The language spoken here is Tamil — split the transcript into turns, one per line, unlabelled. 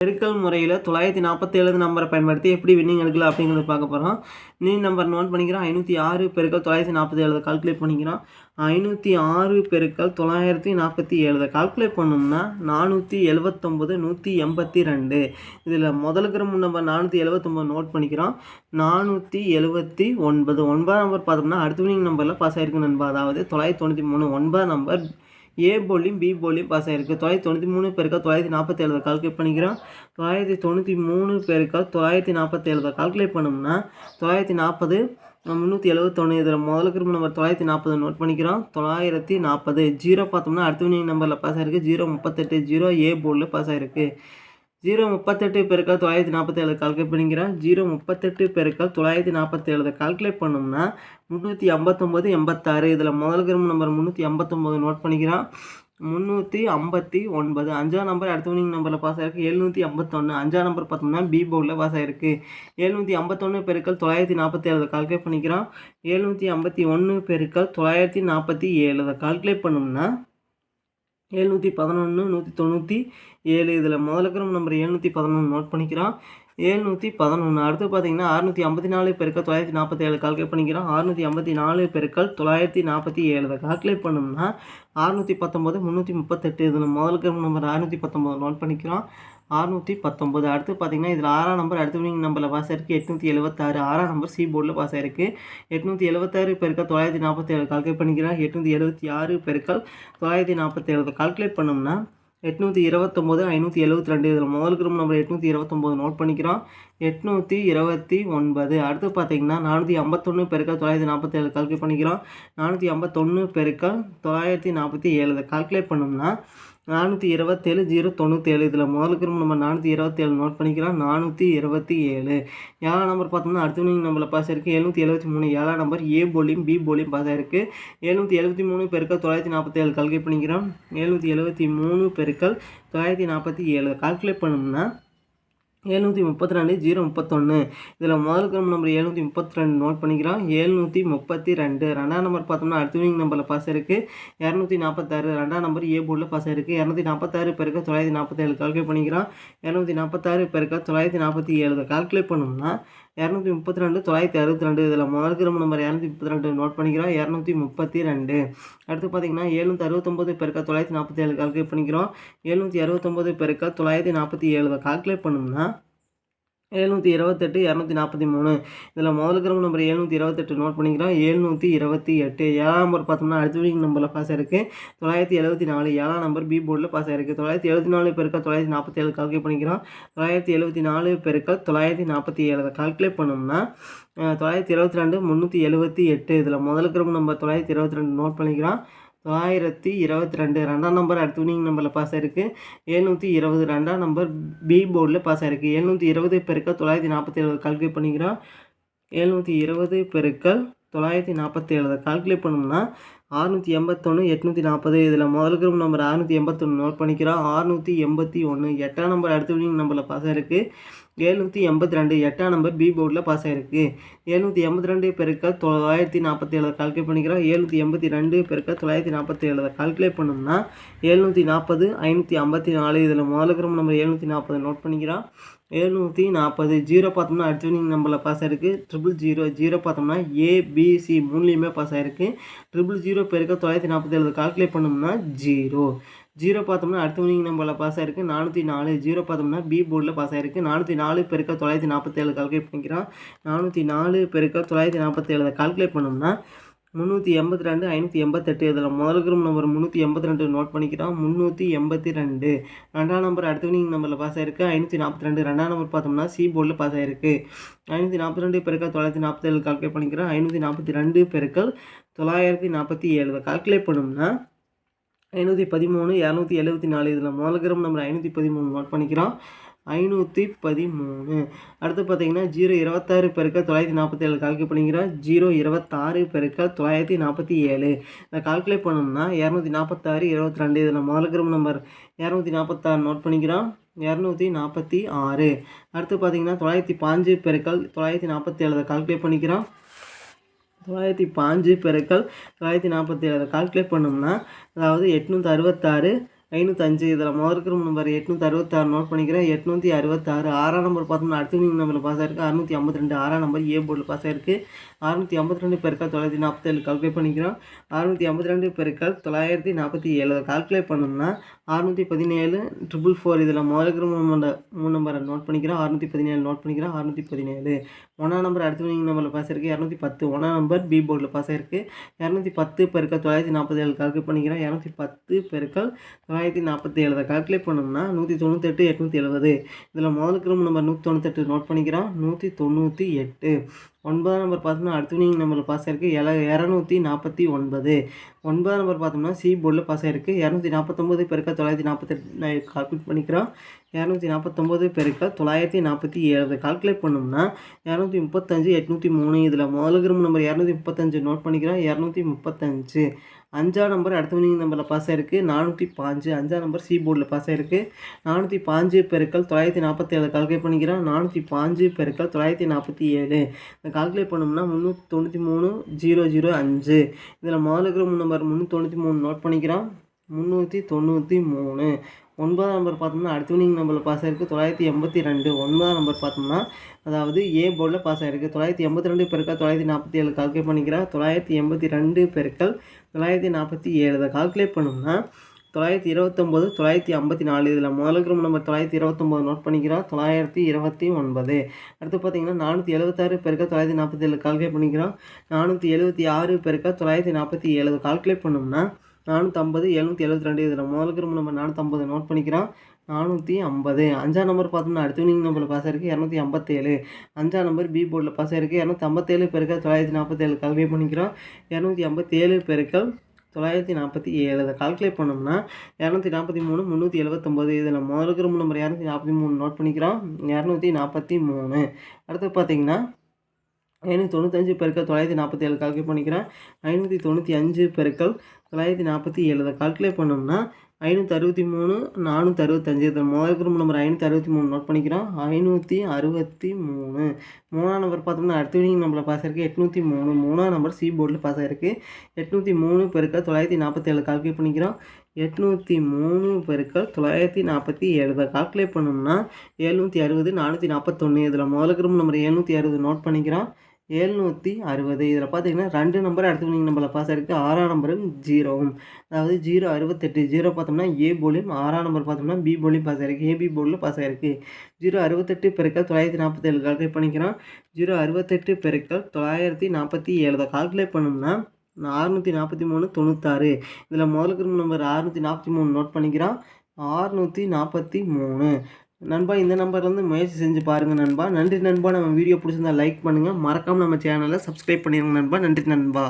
பெருக்கல் முறையில் தொள்ளாயிரத்தி நாற்பத்தி ஏழு நம்பரை பயன்படுத்தி எப்படி வின்னிங் எடுக்கலாம் அப்படிங்கிறத பார்க்க போகிறோம் நீ நம்பர் நோட் பண்ணிக்கிறோம் ஐநூற்றி ஆறு பெருக்கல் தொள்ளாயிரத்தி நாற்பத்தி ஏழு கால்குலேட் பண்ணிக்கிறோம் ஐநூற்றி ஆறு பெருக்கல் தொள்ளாயிரத்தி நாற்பத்தி ஏழு கால்குலேட் பண்ணோம்னா நானூற்றி எழுபத்தொம்போது நூற்றி எண்பத்தி ரெண்டு இதில் முதலுக்கிற நம்பர் நானூற்றி எழுபத்தொம்போது நோட் பண்ணிக்கிறோம் நானூற்றி எழுபத்தி ஒன்பது. ஒன்பதாம் நம்பர் பார்த்தோம்னா அடுத்த வினிங் நம்பரில் பாஸ் ஆயிருக்கு நண்பா. அதாவது தொள்ளாயிரத்தி தொண்ணூற்றி மூணு ஒன்பதாம் நம்பர் ஏ போலியும் பி போலியும் பாஸ் ஆகிருக்கு தொள்ளாயிரத்தி தொண்ணூற்றி மூணு பேருக்கா தொள்ளாயிரத்தி நாற்பத்தேழு கால்குலேட் பண்ணிக்கிறோம். தொள்ளாயிரத்தி தொண்ணூற்றி மூணு பேருக்கா தொள்ளாயிரத்தி நாற்பத்தேழு கால்குலேட் பண்ணோம்னா தொள்ளாயிரத்தி நாற்பது முந்நூற்றி எழுபத்தொன்று இதில் முதல்ல கிரும்பு நம்பர் தொள்ளாயிரத்தி நாற்பது நோட் பண்ணிக்கிறோம். தொள்ளாயிரத்தி நாற்பது ஜீரோ பார்த்தோம்னா அடுத்த வினிங் நம்பரில் பாஸ் ஆகிருக்கு ஜீரோ முப்பத்தெட்டு ஜீரோ ஏ போர்டில் பாஸ் ஆகிருக்கு ஜீரோ முப்பத்தெட்டு பெருக்கால் தொள்ளாயிரத்தி நாற்பத்தேழு கால்குலேட் பண்ணிக்கிறேன். ஜீரோ முப்பத்தெட்டு பெருக்கால் தொள்ளாயிரத்தி நாற்பத்தேழு கால்குலேட் பண்ணோம்னா முந்நூற்றி ஐம்பத்தொம்போது எண்பத்தாறு. இதில் முதல் கிரம நம்பர் முந்நூற்றி ஐம்பத்தொம்போது நோட் பண்ணிக்கிறான். முந்நூற்றி ஐம்பத்தி ஒன்பது. அஞ்சாம் நம்பர் அடுத்த வினிங் நம்பரில் பாஸ் ஆகிருக்கு எழுநூற்றி ஐம்பத்தொன்று அஞ்சாம் நம்பர் பார்த்தோம்னா பி போர்டில் பாஸ் ஆகிருக்கு எழுநூற்றி ஐம்பத்தொன்று பெருக்கள் தொள்ளாயிரத்தி நாற்பத்தி ஏழு கால்குலேட் பண்ணிக்கிறான். எழுநூற்றி ஐம்பத்தி ஒன்று பெருக்கள் தொள்ளாயிரத்தி நாற்பத்தி ஏழு கால்குலேட் பண்ணோம்னா ஏழ்நூற்றி பதினொன்று நூற்றி தொண்ணூற்றி ஏழு. இதில் முதலுக்கிற நம்பர் ஏழ்நூற்றி பதினொன்று நோட் பண்ணிக்கிறோம் ஏழ்நூற்றி பதினொன்று அடுத்து பார்த்தீங்கன்னா அறுநூற்றி ஐம்பத்தி நாலு பெருக்கள் தொள்ளாயிரத்தி நாற்பத்தி ஏழு கால்குலேட் பண்ணிக்கிறோம் அறுநூற்றி ஐம்பத்தி நாலு பெருக்கள் தொள்ளாயிரத்தி நாற்பத்தி ஏழு. கால்குலேட் பண்ணோம்னா அறுநூற்றி பத்தொம்பது முந்நூற்றி முப்பத்தெட்டு. இதில் முதலுக்கு நம்பர் அறுநூற்றி பத்தொம்பது நோட் பண்ணிக்கிறோம் அறுநூற்றி பத்தொம்பது அடுத்து பார்த்தீங்கன்னா இதில் ஆறாம் நம்பர் அடுத்த வினிங் நம்பரில் பாஸ் ஆயிருக்கு. எட்நூற்றி எழுபத்தாறு ஆறாம் நம்பர் சி போர்டில் பாஸ் ஆயிருக்கு. எட்நூற்றி எழுபத்தாறு பெருக்கள் தொள்ளாயிரத்தி நாற்பத்தி ஏழு கால்குலேட் பண்ணிக்கிறேன். எட்நூற்றி எழுபத்தி ஆறு பெருக்கள் தொள்ளாயிரத்தி நாற்பத்தி ஏழு கால்குலேட் பண்ணோம்னா எட்நூற்றி இருபத்தொம்போது ஐநூற்றி எழுபத்தி ரெண்டு. இதில் முதல் குரூப் நம்பர் எட்நூற்றி இருபத்தொம்போது நோட் பண்ணிக்கிறோம். எட்நூற்றி இருபத்தி ஒன்பது. அடுத்து பார்த்தீங்கன்னா நானூற்றி ஐம்பத்தொன்று பெருக்கள் தொள்ளாயிரத்தி நாற்பத்தி ஏழு கால்குலேட் பண்ணிக்கிறோம். நானூற்றி ஐம்பத்தொன்று பெருக்கள் தொள்ளாயிரத்தி நாற்பத்தி ஏழு. கால்குலேட் பண்ணோம்னா நானூற்றி இருபத்தேழு ஜீரோ தொண்ணூற்றேழு இதில் முதல் குரூப் நம்ம நானூற்றி இருபத்தேழு நோட் பண்ணிக்கிறோம். நானூற்றி இருபத்தி ஏழு ஏழாம் நம்பர் பார்த்தோம்னா அடுத்த நீங்கள் நம்மளை பாஸ் இருக்குது எழுநூற்றி எழுபத்தி மூணு. ஏழாம் நம்பர் ஏ போலியும் பி போலியும் பாஸ் ஆயிருக்கு. எழுநூற்றி எழுபத்தி மூணு பெருக்கள் தொள்ளாயிரத்தி நாற்பத்தேழு கால்குலேட் பண்ணிக்கிறோம். எழுநூற்றி எழுபத்தி மூணு பெருக்கள் தொள்ளாயிரத்தி நாற்பத்தி ஏழு கால்குலேட் பண்ணோம்னா எழுநூற்றி முப்பத்தி ரெண்டு ஜீரோ முப்பத்தொன்று இதில் முதல் கிரம் நம்பர் எழுநூற்றி முப்பத்தி ரெண்டு நோட் பண்ணிக்கிறோம். எழுநூற்றி முப்பத்தி ரெண்டு. ரெண்டாம் நம்பர் பார்த்தோம்னா அடுத்த வினிங் நம்பரில் பாஸ் இருக்குது இரநூத்தி நாற்பத்தாறு ரெண்டாம் நம்பர் ஏ போர்டில் பாஸ் இருக்குது இரநூத்தி நாற்பத்தாறு பெருக்க தொள்ளாயிரத்தி நாற்பத்தேழு கால்குலேட் பண்ணிக்கிறோம். இரநூத்தி நாற்பத்தாறு பெருக்க தொள்ளாயிரத்தி நாற்பத்தி ஏழு. கால்குலேட் பண்ணோம்னா இரநூத்தி முப்பத்தி ரெண்டு தொள்ளாயிரத்தி அறுபத்தி ரெண்டு இதில் முதல் கிரம நம்பர் இரநூத்தி முப்பத்தி ரெண்டு நோட் பண்ணிக்கிறோம். இரநூத்தி முப்பத்தி ரெண்டு. அடுத்து பார்த்தீங்கன்னா எழுநூற்றி அறுபத்தொம்போது பெருக்க தொள்ளாயிரத்தி நாற்பத்தி ஏழு கால்குலேட் பண்ணிக்கிறோம். எழுநூற்றி அறுபத்தொம்போது பெருக்க தொள்ளாயிரத்தி நாற்பத்தி ஏழு. கால்குலேட் பண்ணோம்னா எழுநூற்றி இருபத்தெட்டு இரநூத்தி நாற்பத்தி மூணு. இதில் முதல் கிரம நம்பர் எழுநூற்றி இருபத்தெட்டு நோட் பண்ணிக்கிறோம். எழுநூற்றி இருபத்தி எட்டு ஏழாம் நம்பர் பார்த்தோம்னா அடுத்த வீக் நம்பரில் பாஸ் ஆயிருக்கு. தொள்ளாயிரத்தி எழுபத்தி நாலு ஏழாம் நம்பர் பி போர்டில் பாஸ் ஆயிருக்கு. தொள்ளாயிரத்தி எழுபத்தி நாலு பெருக்கள் தொள்ளாயிரத்தி நாற்பத்தி ஏழு கால்குலேட் பண்ணிக்கிறோம். தொள்ளாயிரத்தி எழுபத்தி நாலு பெருக்கள் தொள்ளாயிரத்தி நாற்பத்தி ஏழு கால்குலேட் பண்ணோம்னா தொள்ளாயிரத்தி இருபத்தி ரெண்டு முந்நூற்றி எழுபத்தி எட்டு. இதில் முதல் கிரம நம்பர் தொள்ளாயிரத்தி இருபத்தி ரெண்டு நோட் பண்ணிக்கிறோம். தொள்ளாயிரத்தி இருபத்தி ரெண்டு ரெண்டாம் நம்பர் அடுத்த வினிங் நம்பரில் பாஸ் ஆயிருக்கு. எழுநூற்றி இருபது ரெண்டாம் நம்பர் பி போர்டில் பாஸ் ஆயிருக்கு. எழுநூற்றி இருபது பெருக்கள் தொள்ளாயிரத்தி நாற்பத்தி ஏழு கால்குலேட் பண்ணிக்கிறோம். எழுநூற்றி இருபது பெருக்கள் தொள்ளாயிரத்தி நாற்பத்தி ஏழு கால்குலேட் பண்ணோம்னா அறுநூற்றி எண்பத்தொன்று எட்நூற்றி நாற்பது இதில் முதல் குரூப் நம்பர் அறுநூற்றி எண்பத்தொன்று நோட் பண்ணிக்கிறோம். அறுநூற்றி எண்பத்தி ஒன்று எட்டாம் நம்பர் அடுத்த வினிங் நம்பரில் பாஸ் ஆயிருக்கு. எழுநூற்றி எண்பத்தி ரெண்டு எட்டாம் நம்பர் பி போர்டில் பாஸ் ஆயிருக்கு. எழுநூற்றி எண்பத்தி ரெண்டு பெருக்க தொள்ளாயிரத்தி நாற்பத்தி ஏழு கால்குலேட் பண்ணிக்கிறோம். எழுநூற்றி எண்பத்தி ரெண்டு பெருக்க தொள்ளாயிரத்தி நாற்பத்தி ஏழு கால்குலேட் பண்ணோம்னா எழுநூற்றி நாற்பது ஐநூற்றி ஐம்பத்தி நாலு இதில் முதல் குரூப் நம்பர் எழுநூற்றி நாற்பது நோட் பண்ணிக்கிறோம். எழுநூற்றி நாற்பது ஜீரோ பார்த்தோம்னா அடுத்த நம்பரில் பாஸ் ஆயிருக்கு. ட்ரிபிள் ஜீரோ ஜீரோ பார்த்தோம்னா ஏபிசி மூணுலேயுமே பாஸ் ஆயிருக்கு. ட்ரிபிள் ஜீரோ பெருக்க தொள்ளாயிரத்தி நாற்பத்தி ஏழு கால்குலேட் பண்ணோம்னா ஜீரோ ஜீரோ பார்த்தோம்னா அடுத்த வினிங் நம்பரில் பாஸ் ஆயிருக்கு. நானூற்றி நாலு ஜீரோ பார்த்தோம்னா பி போர்டில் பாஸ் ஆயிருக்கு. நானூற்றி நாலு பெருக்க தொள்ளாயிரத்தி நாற்பத்தேழு கால்குலேட் பண்ணிக்கிறோம் நானூற்றி நாலு பெருக்க தொள்ளாயிரத்தி நாற்பத்தேழு கால்குலேட் பண்ணோம்னா முந்நூற்றி எண்பத்தி ரெண்டு ஐநூற்றி எண்பத்தெட்டு இதில் முதல் குரூப் நம்பர் முந்நூற்றி எண்பத்தி ரெண்டு நோட் பண்ணிக்கிறோம். முந்நூற்றி எண்பத்தி ரெண்டு. ரெண்டாம் நம்பர் அடுத்த வினிங் நம்பரில் பாஸ் ஆயிருக்கு. ஐநூற்றி நாற்பத்தி ரெண்டு. ரெண்டாம் நம்பர் பார்த்தோம்னா சி போர்டில் பாஸ் ஆயிருக்கு. ஐநூற்றி நாற்பத்தி ரெண்டு பெருக்கள் தொள்ளாயிரத்தி நாற்பத்தேழு கால்குலேட் பண்ணிக்கிறோம். ஐநூற்றி நாற்பத்தி ரெண்டு பெருக்கள் தொள்ளாயிரத்தி நாற்பத்தி ஏழு. கால்குலேட் பண்ணோம்னா ஐநூற்றி பதிமூணு இரநூத்தி எழுபத்தி நாலு. இதில் முதல் கிராம் நம்பர் ஐநூற்றி பதிமூணு நோட் பண்ணிக்கிறோம். ஐநூற்றி பதிமூணு. அடுத்து பார்த்தீங்கன்னா ஜீரோ இருபத்தாறு பெருக்க தொள்ளாயிரத்தி நாற்பத்தி ஏழு கால்குலேட் பண்ணிக்கிறோம். ஜீரோ இருபத்தாறு பெருக்க தொள்ளாயிரத்தி நாற்பத்தி ஏழு இதை கால்குலேட் பண்ணோம்னா இரநூத்தி நாற்பத்தாறு இருபத்தி ரெண்டு இதில் முதல் கிராம் நம்பர் இரநூத்தி நாற்பத்தாறு நோட் பண்ணிக்கிறோம். இரநூத்தி நாற்பத்தி ஆறு. அடுத்து பார்த்தீங்கன்னா தொள்ளாயிரத்தி பாஞ்சு பெருக்கல் தொள்ளாயிரத்தி நாற்பத்தி ஏழு கால்குலேட் பண்ணிக்கிறோம். தொள்ளாயிரத்தி பாஞ்சு பெருக்கல் தொள்ளாயிரத்தி நாற்பத்தி ஏழு கால்குலேட் பண்ணோம்னா அதாவது எட்நூற்றி அறுபத்தாறு ஐநூற்றஞ்சு இதில் முதல் இருக்கிற நம்பர் எட்நூற்றி அறுபத்தாறு நோட் பண்ணிக்கிறேன். எட்நூற்றி அறுபத்தாறு. ஆறாம் நம்பர் பார்த்தோம்னா அடுத்த நீங்கள் நம்பரில் பாஸ் ஆயிருக்கு. அறுநூற்றி ஐம்பத்தி ரெண்டு. ஆறாம் நம்பர் ஏ போர்டில் பாஸ் ஆயிருக்கு. அறுநூற்றி ஐம்பத்தி ரெண்டு பெருக்கால் தொள்ளாயிரத்தி நாற்பத்தேழு கால்குலேட் பண்ணிக்கிறோம். அறுநூற்றி ஐம்பத்தி ரெண்டு பெருக்கால் தொள்ளாயிரத்தி நாற்பத்தி ஏழு. கால்குலேட் பண்ணோம்னா அறுநூற்றி பதினேழு ட்ரிபிள் ஃபோர் இதில் முதல் இருக்கிற மூணு நம்பரை நோட் பண்ணிக்கிறோம். அறுநூற்றி பதினேழு நோட் பண்ணிக்கிறோம். அறுநூற்றி பதினேழு. ஒன்றாம் நம்பர் அடுத்த நீங்கள் நம்பரில் பாஸ் ஆயிருக்கு. இரநூத்தி பத்து. ஒன்றாம் நம்பர் பி போர்டில் பாஸ் ஆயிருக்கு. இரநூத்தி பத்து பெருக்கால் தொள்ளாயிரத்தி நாற்பத்தி ஏழு கால்குலேட் பண்ணிக்கிறோம். இரநூத்தி பத்து பெருக்கால் தொள்ளாயிரத்தி தொள்ளாயிரத்தி நாற்பத்தி ஏழு கால்குலேட் பண்ணோம்னா நூற்றி தொண்ணூத்தெட்டு எட்நூற்றி எழுபது இதில் முதல் கிரம நம்பர் நூற்றி தொண்ணூத்தெட்டு நோட் பண்ணிக்கிறோம். நூற்றி தொண்ணூற்றி எட்டு. ஒன்பதாம் நம்பர் பார்த்தோம்னா அடுத்த வினிங் நம்பரில் பாஸ் ஆயிருக்கு. எல இரநூத்தி நாற்பத்தி ஒன்பது. ஒன்பதாம் நம்பர் பார்த்தோம்னா சி போர்டில் பாஸ் ஆயிருக்கு. இரநூத்தி நாற்பத்தொம்போது பெருக்கா தொள்ளாயிரத்தி நாற்பத்தெட்டு கால்குலேட் பண்ணிக்கிறோம். இரநூத்தி நாற்பத்தொம்போது பெருக்கா தொள்ளாயிரத்தி நாற்பத்தி ஏழு. கால்குலேட் பண்ணோம்னா இரநூத்தி முப்பத்தஞ்சு எட்நூற்றி மூணு. இதில் முதல் கிரும்பு நம்பர் இரநூத்தி முப்பத்தஞ்சு நோட் பண்ணிக்கிறோம். இரநூத்தி முப்பத்தஞ்சு. அஞ்சாம் நம்பர் அடுத்த வினிங் நம்பரில் பாஸ் ஆயிருக்கு. நானூற்றி பாஞ்சு. அஞ்சாம் நம்பர் சி போர்டில் பாஸ் ஆயிருக்கு. நானூற்றி பாஞ்சு பெருக்கள் தொள்ளாயிரத்தி நாற்பத்தி ஏழு கால்குலேட் பண்ணிக்கிறோம். நானூற்றி பாஞ்சு பெருக்கள் தொள்ளாயிரத்தி நாற்பத்தி ஏழு. இந்த கால்குலேட் பண்ணோம்னா முந்நூற்றி தொண்ணூற்றி மூணு ஜீரோ ஜீரோ அஞ்சு. இதில் முதல்ல இருக்கிற நம்பர் முந்நூற்றி தொண்ணூற்றி மூணு நோட் பண்ணிக்கிறோம். முந்நூற்றி தொண்ணூற்றி மூணு ஒன்பதாம் நம்பர் பார்த்தோம்னா அடுத்த வினிங் நம்பரில் பாஸ் ஆகிருக்கு தொள்ளாயிரத்தி எண்பத்தி ரெண்டு. ஒன்பதாம் நம்பர் பார்த்தோம்னா அதாவது ஏ போர்டில் பாஸ் ஆகிருக்கு தொள்ளாயிரத்தி எண்பத்தி ரெண்டு பெருக்கள் தொள்ளாயிரத்தி நாற்பத்தி ஏழு கால்குலேட் பண்ணிக்கிறேன். தொள்ளாயிரத்தி எண்பத்தி ரெண்டு பெருக்கள் தொள்ளாயிரத்தி நாற்பத்தி ஏழு இதை கால்குலேட் பண்ணோம்னா தொள்ளாயிரத்தி இருபத்தொம்போது தொள்ளாயிரத்தி ஐம்பத்தி நாலு. இதில் முதல் கிராம் நம்பர் தொள்ளாயிரத்தி இருபத்தொம்போது நோட் பண்ணிக்கிறோம். தொள்ளாயிரத்தி இருபத்தி ஒன்பது. அடுத்து பார்த்தீங்கன்னா நானூற்றி எழுபத்தாறு பெருக்க தொள்ளாயிரத்தி நாற்பத்தி ஏழு கால்குலேட் பண்ணிக்கிறோம். நானூற்றி எழுபத்தி ஆறு பெருக்க தொள்ளாயிரத்தி நாற்பத்தி ஏழு. கால்குலேட் பண்ணோம்னா நானூற்றம்பது எழுநூற்றி எழுபத்தி ரெண்டு. இதில் முதல் கிராம் நம்பர் நானூற்றம்பது நோட் பண்ணிக்கிறோம். நானூற்றி ஐம்பது. அஞ்சாம் நம்பர் பார்த்தோம்னா அடுத்த நீங்கள் நம்பரில் பாஸ் ஆயிருக்கு இரநூத்தி ஐம்பத்தேழு. அஞ்சாம் நம்பர் பி போர்டில் பாஸ் ஆயிருக்கு இரநூத்தி ஐம்பத்தேழு பெருக்கல் தொள்ளாயிரத்தி நாற்பத்தேழு கல்வி பண்ணிக்கிறோம். இரநூத்தி ஐம்பத்தேழு பெருக்கல் தொள்ளாயிரத்தி நாற்பத்தி ஏழு. அதை கால்குலேட் பண்ணோம்னா இரநூத்தி நாற்பத்தி மூணு முந்நூற்றி எழுபத்தொம்போது இதில் முதல் கிராம் நம்பர் இரநூத்தி நாற்பத்தி மூணு நோட் பண்ணிக்கிறோம். இரநூத்தி நாற்பத்தி மூணு. அடுத்து பார்த்தீங்கன்னா ஐநூற்றி தொண்ணூத்தஞ்சு பெருக்கள் தொள்ளாயிரத்தி நாற்பத்தி ஏழு கால்குலேட் பண்ணிக்கிறேன். ஐநூற்றி தொண்ணூற்றி அஞ்சு பெருக்கள் தொள்ளாயிரத்தி நாற்பத்தி ஏழு. அதை கால்குலேட் பண்ணோம்னா ஐநூற்றி அறுபத்தி மூணு நானூற்றி அறுபத்தஞ்சு இதில் முதல் குரூப் நம்பர் ஐநூற்றி அறுபத்தி மூணு நோட் பண்ணிக்கிறோம். ஐநூற்றி அறுபத்தி மூணு மூணாம் நம்பர் பார்த்தோம்னா அடுத்த வினிங் நம்பரில் பாஸ் ஆயிருக்கு. எட்நூற்றி மூணு மூணாம் நம்பர் சி போர்டில் பாஸ் ஆயிருக்கு. எட்நூற்றி மூணு பெருக்கள் தொள்ளாயிரத்தி நாற்பத்தி ஏழு கால்குலேட் பண்ணிக்கிறோம். எட்நூற்றி மூணு பெருக்கள் தொள்ளாயிரத்தி நாற்பத்தி ஏழு தான் கால்குலேட் பண்ணோம்னா எழுநூற்றி அறுபது நானூற்றி நாற்பத்தொன்று இதில் முதல் குரூப் நம்பர் எழுநூற்றி அறுபது நோட் பண்ணிக்கிறோம். எழுநூற்றி அறுபது. இதில் பார்த்தீங்கன்னா ரெண்டு நம்பர் அடுத்த வினிங் பாஸ் ஆகிருக்கு ஆறாம் நம்பரும் ஜீரோவும். அதாவது ஜீரோ அறுபத்தெட்டு. ஜீரோ பார்த்தோம்னா ஏ போலியும் ஆறாம் நம்பர் பார்த்தோம்னா பி போலியும் பாஸ் ஆயிருக்கு ஏபி போலில் பாஸ் ஆகிருக்கு ஜீரோ அறுபத்தெட்டு பெருக்கள் தொள்ளாயிரத்தி நாற்பத்தேழு கால்குலேட் பண்ணிக்கிறோம். ஜீரோ அறுபத்தெட்டு பெருக்கள் தொள்ளாயிரத்தி நாற்பத்தி ஏழு கால்குலேட் பண்ணோம்னா அறுநூற்றி நாற்பத்தி மூணு தொண்ணூத்தாறு. இதில் முதல் நம்பர் அறுநூற்றி நாற்பத்தி மூணு நோட் பண்ணிக்கிறோம். ஆறுநூற்றி நாற்பத்தி மூணு நண்பா இந்த நம்பர்லேருந்து முயற்சி செஞ்சு பாருங்கள் நண்பா. நன்றி நண்பா. நம்ம வீடியோ பிடிச்சிருந்தா லைக் பண்ணுங்கள் மறக்காமல் நம்ம சேனலை சப்ஸ்கிரைப் பண்ணிடுங்க நண்பா. நன்றி நண்பா.